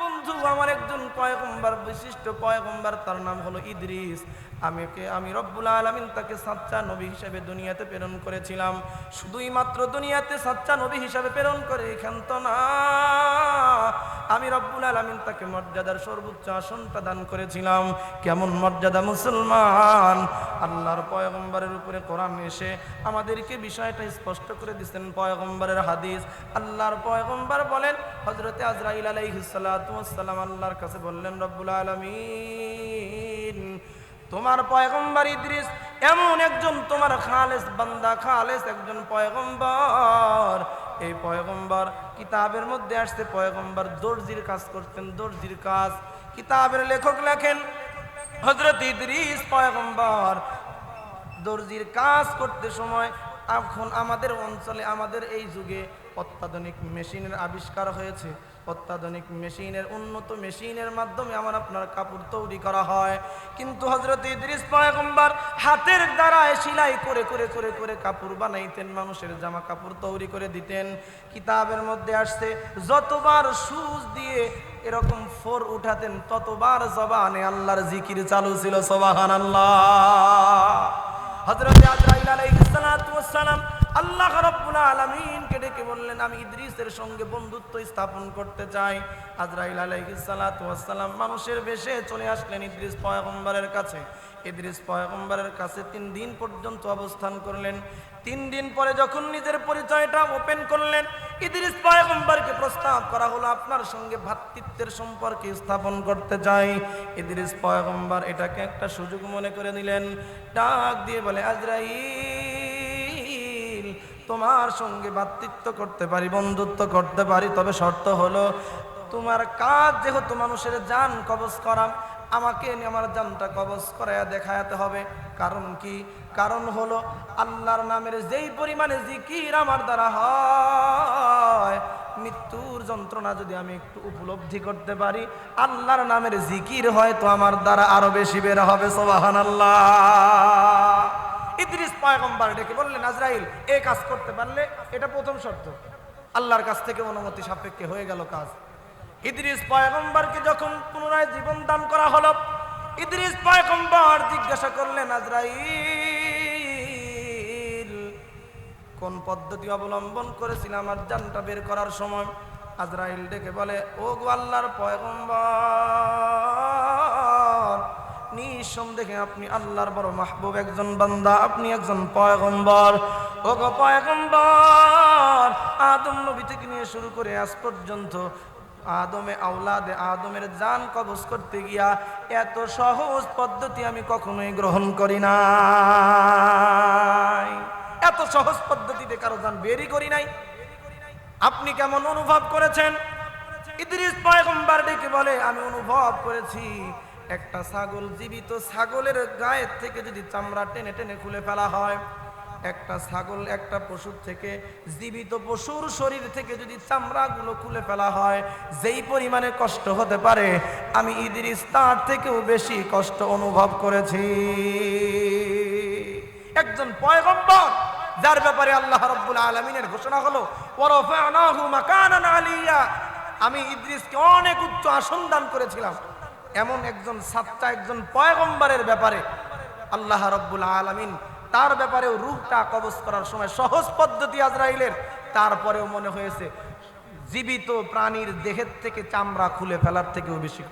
বন্ধু আমার পয়গম্বর, বিশিষ্ট পয়গম্বর, তার নাম হলো ইদ্রিস। আমি ওকে, আমি রব্বুল আলমিন তাকে সাচ্চা নবী হিসাবে দুনিয়াতে প্রেরণ করেছিলাম। শুধুই মাত্র দুনিয়াতে সাচ্চা নবী হিসাবে প্রেরণ করে এখান তো না। আমি রব্বুল আলমিন তাকে মর্যাদার সর্বোচ্চ আসনটা দান করেছিলাম। কেমন মর্যাদা মুসলমান? আল্লাহর পয়গম্বরের উপরে কোরআন এসে আমাদেরকে বিষয়টা স্পষ্ট করে দিচ্ছেন পয়গম্বরের হাদিস। আল্লাহর পয়গম্বর বলেন হজরতে আজরাইল আলাইহিসালাম আল্লাহর কাছে বললেন, রব্বুল আলমিন, তোমার পয়গম্বর ইদ্রিস এমন একজন তোমার খালেস বান্দা, খালেস একজন পয়গম্বর। এই পয়গম্বর কিতাবের মধ্যে আসছে, পয়গম্বর দর্জির কাজ করতেন, দর্জির কাজ। কিতাবের লেখক লেখেন হজরত ইদ্রিস পয়গম্বর, দর্জির কাজ করতে সময় এখন আমাদের অঞ্চলে, আমাদের এই যুগে অত্যাধুনিক মেশিনের আবিষ্কার হয়েছে। অত্যাধুনিক মেশিনের, উন্নত মেশিনের মাধ্যমে আমার আপনার কাপড় তৈরি করা হয়। কিন্তু হজরত ইদ্রিস পয়গম্বর হাতের দ্বারায় সেলাই করে করে করে করে কাপড় বানাইতেন, মানুষের জামা কাপড় তৈরি করে দিতেন। কিতাবের মধ্যে আসছে, যতবার সুজ দিয়ে এরকম ফোর উঠাতেন, ততবার জবানে আল্লাহর জিকির চালু ছিল সবাহান আল্লাহ হযরত আজরাইল আলাইহিস সালাম আল্লাহ রাব্বুল আলামিনকে ডেকে বললেন, আমি ইদ্রিসের সঙ্গে বন্ধুত্ব স্থাপন করতে চাই। আজরাইল আলাইহিস সালাতু ওয়াস সালাম মানুষের বেশে চলে আসলেন ইদ্রিস পয়গম্বরের কাছে। ইদ্রিস পয়গম্বরের কাছে তিন দিন পর্যন্ত অবস্থান করলেন। তিন দিন পরে যখন নিজের পরিচয়টা ওপেন করলেন, ইদ্রিস পয়গম্বরকে প্রস্তাব করা হলো, আপনার সঙ্গে ভ্রাতৃত্বের সম্পর্কে স্থাপন করতে চাই। ইদ্রিস পয়গম্বর এটাকে একটা সুযোগ মনে করে নিলেন ডাক দিয়ে বলে, আজরাইল তোমার সঙ্গে ভ্রাতৃত্ব করতে পারি, বন্ধুত্ব করতে পারি, তবে শর্ত হলো তোমার কাজ যেহেতু মানুষের যান কবজ করা, আমাকে আমার জানটা কবজ করাইয়া দেখাতে হবে। কারণ কি? কারণ হলো আল্লাহর নামের যেই পরিমাণে জিকির আমার দ্বারা হয়, মৃত্যুর যন্ত্রণা যদি আমি একটু উপলব্ধি করতে পারি, আল্লাহর নামের জিকির হয় তো আমার দ্বারা আরও বেশি বের হবে সোবাহান আল্লাহ পয়গম্বর ডেকে বললেন, আজরাইল, এ কাজ করতে পারলে এটা প্রথম শর্ত। আল্লাহর কাছ থেকে অনুমতি সাপেক্ষে হয়ে গেল কাজ। ইদ্রিস পয়গম্বরকে যখন পুনরায় জীবন দান করা হলো, ইদ্রিস পয়গম্বর জিজ্ঞাসা করলেন, আজরাইল, কোন পদ্ধতি অবলম্বন করেছিল আমার জানটা বের করার সময়? আজরাইল ডেকে বলে ও গো আল্লাহর পয়গম্বর নিঃসন্দেহে আপনি আল্লাহর বড় মাহবুব একজন বান্দা, আপনি একজন পয়গম্বর। ও গো পয়গম্বর, আদম নবী থেকে নিয়ে শুরু করে আজ পর্যন্ত আদমে আওলাদে, আদমের জান কবজ করতে গিয়া এত সহজ পদ্ধতি আমি কখনোই গ্রহণ করি নাই। এত সহজ পদ্ধতিতে কারও জান বেরি করি নাই। আপনি কেমন অনুভব করেছেন? ইদ্রিস পয়গম্বর ডেকে বলে, আমি অনুভব করেছি একটা ছাগল জীবিত ছাগলের গায়ের থেকে যদি চামড়া টেনে টেনে খুলে ফেলা হয়, একটা ছাগল একটা পশুর থেকে জীবিত পশুর শরীর থেকে যদি চামড়াগুলো খুলে ফেলা হয়, যেই পরিমাণে কষ্ট হতে পারে, আমি ইদ্রিস তার থেকেও বেশি কষ্ট অনুভব করেছি। একজন পয়গম্বর, যার ব্যাপারে আল্লাহ রব্বুল আলামিনের ঘোষণা হলো আমি ইদ্রিসকে অনেক উচ্চ আসন দান করেছিলাম। এমন একজন সাতটা, একজন পয়গম্বরের ব্যাপারে আল্লাহ রাব্বুল আলামিন তার ব্যাপারেও রূপটা কবজ করার সময় সহজ পদ্ধতি আজরাইলের। তারপরেও মনে হয়েছে, জীবিত প্রাণীর দেহের থেকে চামড়া খুলে ফেলার থেকেও বেশি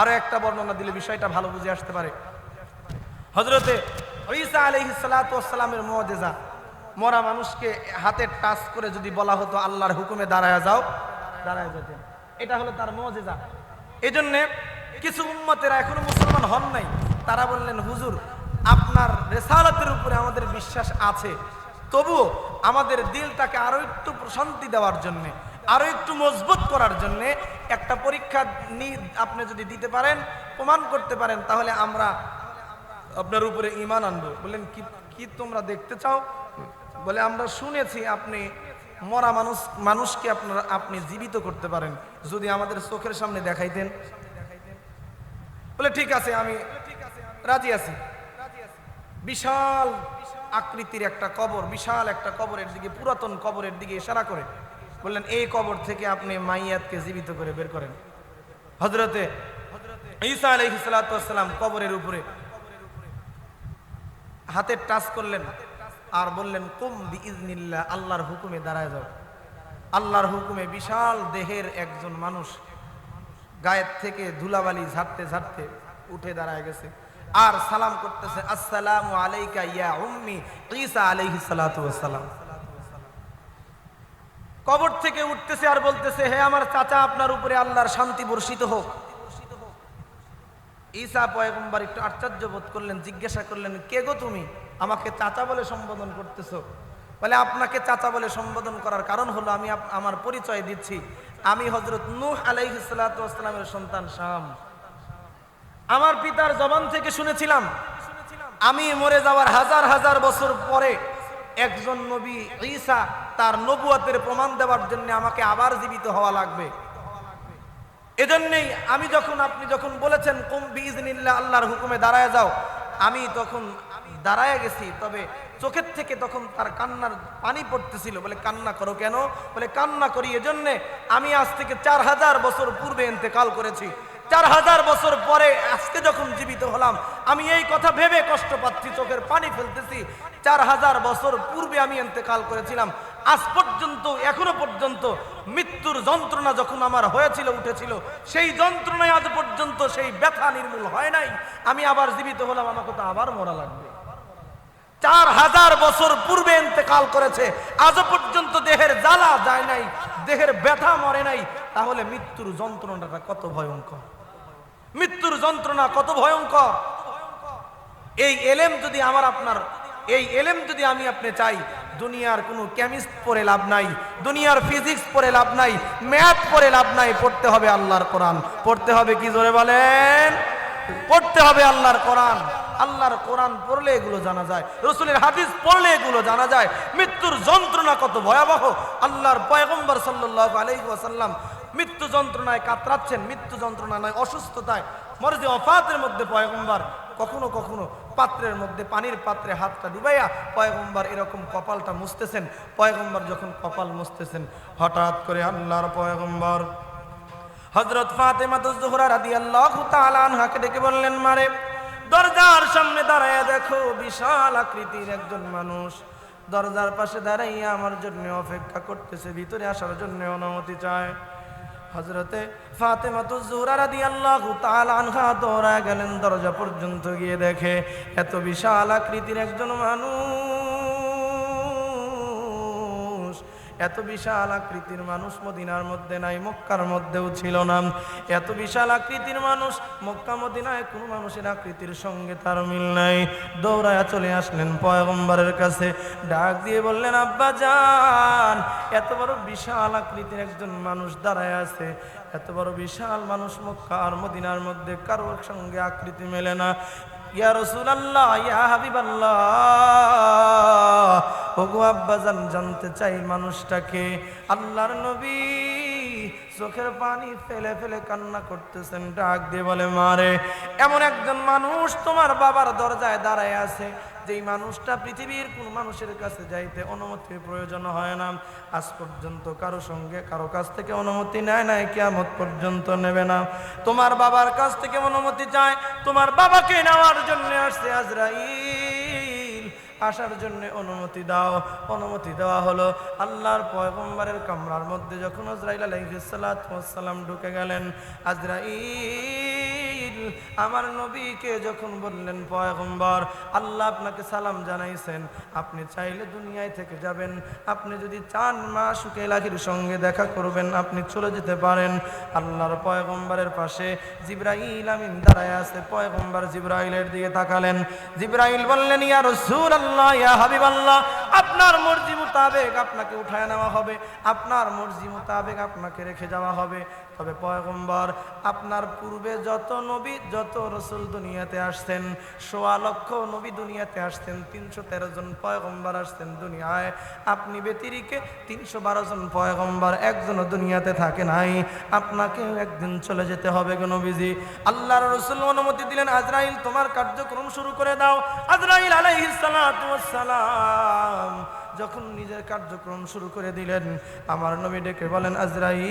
আরও একটা বর্ণনা দিলে বিষয়টা ভালো বুঝে আসতে পারে। হজরতে ঈসা আলাইহিস সালাতু ওয়াসসালামের মরা মানুষকে হাতে টাচ করে যদি বলা হতো, আল্লাহর হুকুমে দাঁড়ায় যাও। দাঁড়ায় যেতেন। এটা হলো তার মুআজিজা এজন্য কিছু উম্মতেরা এখনও মুসলমান হন নাই। তারা বললেন, হুজুর, আপনার রেসালাতের উপরে আমাদের বিশ্বাস আছে। তবুও আমাদের দিলটাকে আরও একটু প্রশান্তি দেওয়ার জন্যে, আরও একটু মজবুত করার জন্য একটা পরীক্ষা আপনি যদি দিতে পারেন, প্রমাণ করতে পারেন, তাহলে আমরা আপনার উপরে ইমান আনব। বললেন, কি কি তোমরা দেখতে চাও? বলে, আমরা শুনেছি আপনি মরা মানুষ, মানুষকে আপনারা, আপনি জীবিত করতে পারেন। যদি আমাদের চোখের সামনে দেখাইতেন বলে, ঠিক আছে, আমি রাজি আছি। বিশাল আকৃতির একটা কবর, বিশাল একটা কবরের দিকে, পুরাতন কবরের দিকে ইশারা করে বললেন, এই কবর থেকে আপনি মাইয়াতকে জীবিত করে বের করেন। হজরতে ঈসা আলহিসাল্লাম কবরের উপরে হাতে টাচ করলেন আর বললেন, কুম বিইজনিল্লাহ আল্লাহর হুকুমে দাঁড়ায় যাও। আল্লাহর হুকুমে বিশাল দেহের একজন মানুষ গায়ের থেকে ধুলাবালি ঝাড়তে ঝাড়তে উঠে দাঁড়ায় গেছে। আর সালাম করতেছে, আসসালামু আলাইকা ইয়া উম্মি ঈসা আলাইহিস সালাতু ওয়াসসালাম। কবর থেকে উঠতেছে আর বলতেছে, হে আমার চাচা, আপনার উপরে আল্লাহর শান্তি বর্ষিত হোক। ঈসা পয়গম্বর একটু আশ্চর্য বোধ করলেন, জিজ্ঞাসা করলেন, কে গো তুমি? আমাকে চাচা বলে সম্বোধন করতেছো? বলে, আপনাকে চাচা বলে সম্বোধন করার কারণ হলো আমি আমার পরিচয় দিচ্ছি। আমি হজরত নূহ আলাইহিসালামের সন্তান শাম। আমার পিতার জবান থেকে শুনেছিলাম, আমি মরে যাওয়ার হাজার হাজার বছর পরে একজন নবী ঈসা তার নবুয়াতের প্রমাণ দেওয়ার জন্য আমাকে আবার জীবিত হওয়া লাগবে। এজন্যই আমি যখন, আপনি যখন বলেছেন, কুম বিইজনিল্লাহ, আল্লাহর হুকুমে দাঁড়ায় যাও, আমি তখন দাঁড়ায় গেছি, তবে চোখের থেকে তখন তার কান্নার পানি পড়তেছিল। বলে, কান্না করো কেন? বলে, কান্না করি এজন্যে আমি আজ থেকে চার হাজার বছর পূর্বে ইন্তেকাল করেছি। চার হাজার বছর পরে আজকে যখন জীবিত হলাম, আমি এই কথা ভেবে কষ্ট পাচ্ছি, চোখের পানি ফেলতেছি। চার হাজার বছর পূর্বে আমি ইন্তেকাল করেছিলাম, আজ পর্যন্ত, এখনও পর্যন্ত মৃত্যুর যন্ত্রণা যখন আমার হয়েছিল, উঠেছিল, সেই যন্ত্রণায় আজ পর্যন্ত সেই ব্যথা নির্মূল হয় নাই। আমি আবার জীবিত হলাম, আমাকে তো আবার মরা লাগবে। চার হাজার বছর পূর্বে ইন্তেকাল করেছে। আজও পর্যন্ত দেহের জ্বালা যায় নাই, দেহের ব্যথা মরে নাই। তাহলে মৃত্যুর যন্ত্রণাটা কত ভয়ঙ্কর? মৃত্যুর যন্ত্রণা কত ভয়ঙ্কর? এই এলেম যদি আমার আপনার, এই এলেম যদি আমি আপনি চাই, দুনিয়ার কোনো কেমিস্ট পড়ে লাভ নাই, দুনিয়ার ফিজিক্স পড়ে লাভ নাই, ম্যাথ পড়ে লাভ নাই, পড়তে হবে আল্লাহর কোরআন। পড়তে হবে কি জোরে বলেন? পড়তে হবে আল্লাহর কোরআন। আল্লাহর কোরআন পড়লে এগুলো জানা যায়, রসুলের হাদিস পড়লে এগুলো জানা যায়, মৃত্যুর যন্ত্রণা কত ভয়াবহ। আল্লাহর পয়গম্বর সাল্লাহ আলাইহি ওয়াসাল্লাম মৃত্যু যন্ত্রণায় কাতরাচ্ছেন, মৃত্যু যন্ত্রণা নয়, অসুস্থতায় মরজি অফাতের মধ্যে পয়গম্বর, কখনো কখনো পাত্রের মধ্যে পানির পাত্রে হাতটা ডুবাইয়া পয়গম্বর এরকম কপালটা মুছতেছেন। পয়গম্বর যখন কপাল মুছতেছেন, হঠাৎ করে আল্লাহর পয়গম্বর হজরত ফাতেমা জোহরা রাদিয়াল্লাহু তাআলা আনহাকে ডেকে বললেন, মারে দরজার সামনে দাঁড়াইয়া দেখো বিশাল আকৃতির একজন মানুষ। দরজার পাশে দাঁড়াইয়া আমার জন্য অপেক্ষা করতেছে, ভিতরে আসার জন্য অনুমতি চায়। হজরতে ফাতেমা তো জোহরা রাদিয়াল্লাহু তাআলা আনহা দৌড়া গেলেন, দরজা পর্যন্ত গিয়ে দেখে, এত বিশাল আকৃতির একজন মানুষ। এত বিশাল আকৃতির মানুষ মদিনার মধ্যে নাই, মক্কার মধ্যেও ছিল না। এত বিশাল আকৃতির মানুষ, মক্কা, মদিনায় কোনো মানুষের আকৃতির সঙ্গে তার মিল নাই। দৌড়ায়া চলে আসলেন পয়গম্বরের কাছে। ডাক দিয়ে বললেন, আব্বা যান এত বড় বিশাল আকৃতির একজন মানুষ দাঁড়ায় আছে। এত বড় বিশাল মানুষ মক্কা আর মদিনার মধ্যে কারোর সঙ্গে আকৃতি মেলে না। ইয়া রসুলাল্লাহ ইয়া হাবিবাল্লাহ। ওগো আব্বাজান জানতে চাই মানুষটাকে। আল্লাহর নবী চোখের পানি ফেলে ফেলে কান্না করতেছেন, ডাক দিয়ে বলে, মারে, এমন একজন মানুষ তোমার বাবার দরজায় দাঁড়ায় আছে, যেই মানুষটা পৃথিবীর কোন মানুষের কাছে যাইতে অনুমতির প্রয়োজন হয় না। আজ পর্যন্ত কারও সঙ্গে কারও কাছ থেকে অনুমতি নেয় নাই, কিয়ামত পর্যন্ত নেবে না। তোমার বাবার কাছ থেকে অনুমতি চায়, তোমার বাবাকে নেওয়ার জন্য আসছে আজরাইল। আসার জন্য অনুমতি দাও। অনুমতি দেওয়া হলো। আল্লাহর পয়গম্বরের কামরার মধ্যে যখন আজরাইল আলাইহিসসালাম ঢুকে গেলেন, আজরাইল আমার নবীকে যখন বললেন, পয়গম্বর, আল্লাহ আপনাকে সালাম জানাইছেন। আপনি চাইলে দুনিয়ায় থেকে যাবেন। আপনি যদি চান মা সুকে লাখির সঙ্গে দেখা করবেন, আপনি চলে যেতে পারেন। আল্লাহর পয়গম্বরের পাশে জিব্রাইল আমিন দাঁড়ায় আছে। পয়গম্বর জিব্রাইলের দিকে তাকালেন। জিব্রাইল বললেন, ইয়া রসুল আল্লাহ ইয়া হাবিব আল্লাহ আপনার মর্জি মোতাবেক আপনাকে উঠায় নেওয়া হবে, আপনার মর্জি মোতাবেক আপনাকে রেখে যাওয়া হবে। তবে পয়গম্বর, আপনার পূর্বে যত নবী, যত রসুল দুনিয়াতে আসতেন, সোয়া লক্ষ নবী দুনিয়াতে আসতেন, তিনশো তেরো জন পয়গম্বর আসতেন দুনিয়ায়। আপনি ব্যতিরিকে তিনশো বারো জন পয়গম্বর, একজনও দুনিয়াতে থাকে নাই। আপনাকেও একদিন চলে যেতে হবে গো নবীজি। আল্লাহর রসুল অনুমতি দিলেন, আজরাইল, তোমার কার্যক্রম শুরু করে দাও। আজরাইল আলাইহিস সালাম। যখন নিজের কার্যক্রম শুরু করে দিলেন, আমার নবী ডেকে বলেন, আজরাইল,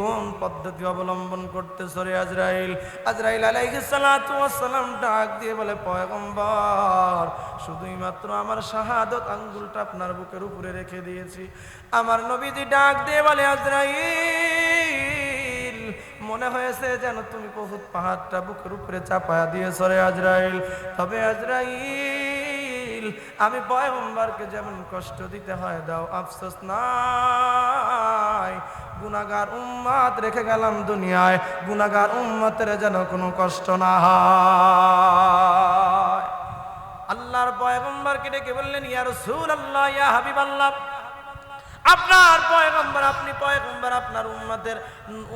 কোন পদ্ধতি অবলম্বন করতে সরে আজরাইল? আজরাইল আলাইহিস সালাতু সালাম ডাক দিয়ে বলে, পয়গম্বর, শুধুই মাত্র আমার শাহাদত আঙ্গুলটা আপনার বুকের উপরে রেখে দিয়েছি। আমার নবীজি ডাক দিয়ে বলে, আজরাইল মনে হয়েছে যেন তুমি বহুত পাহাড়টা বুকের উপরে চাপায়া দিয়ে সরে আজরাইল। তবে আজরাইল, আমি পয়গম্বরকে যেমন কষ্ট দিতে হয়, দাও আফসোস নাই। গুনাগার উম্মাত রেখে গেলাম দুনিয়ায় গুনাগার উম্মতের যেন কোনো কষ্ট না হয়। আল্লাহর পয়গম্বরকে ডেকে বললেন, ইয়া রাসূলুল্লাহ, ইয়া হাবিবাল্লাহ। আপনার পয়গম্বর, আপনি পয়গম্বর, আপনার উম্মাতের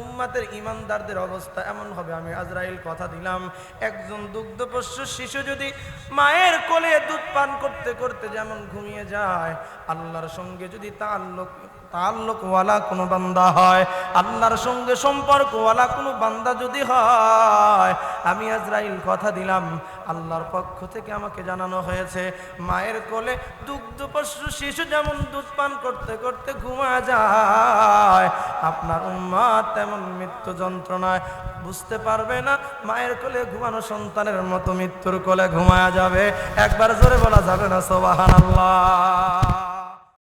উম্মাতের ইমানদারদের অবস্থা এমন হবে। আমি আজরাইল কথা দিলাম, একজন দুগ্ধপোষ্য শিশু যদি মায়ের কোলে দুধ পান করতে করতে যেমন ঘুমিয়ে যায়, আল্লাহর সঙ্গে যদি তাল্লুক তাল্লুকওয়ালা কোনো বান্দা হয়। আল্লাহর সঙ্গে সম্পর্কওয়ালা কোনো বান্দা যদি হয়, আমি আজরাইল কথা দিলাম। আল্লাহর পক্ষ থেকে আমাকে জানানো হয়েছে, মায়ের কোলে দুগ্ধপোষ্য শিশু যেমন দুধ পান করতে করতে ঘুমা যায়, আপনার উম্মা তেমন মৃত্যু যন্ত্রণায় বুঝতে পারবে না, মায়ের কোলে ঘুমানো সন্তানের মতো মৃত্যুর কোলে ঘুমায়া যাবে। একবার জোরে বলা যাবে না সোবাহান আল্লাহ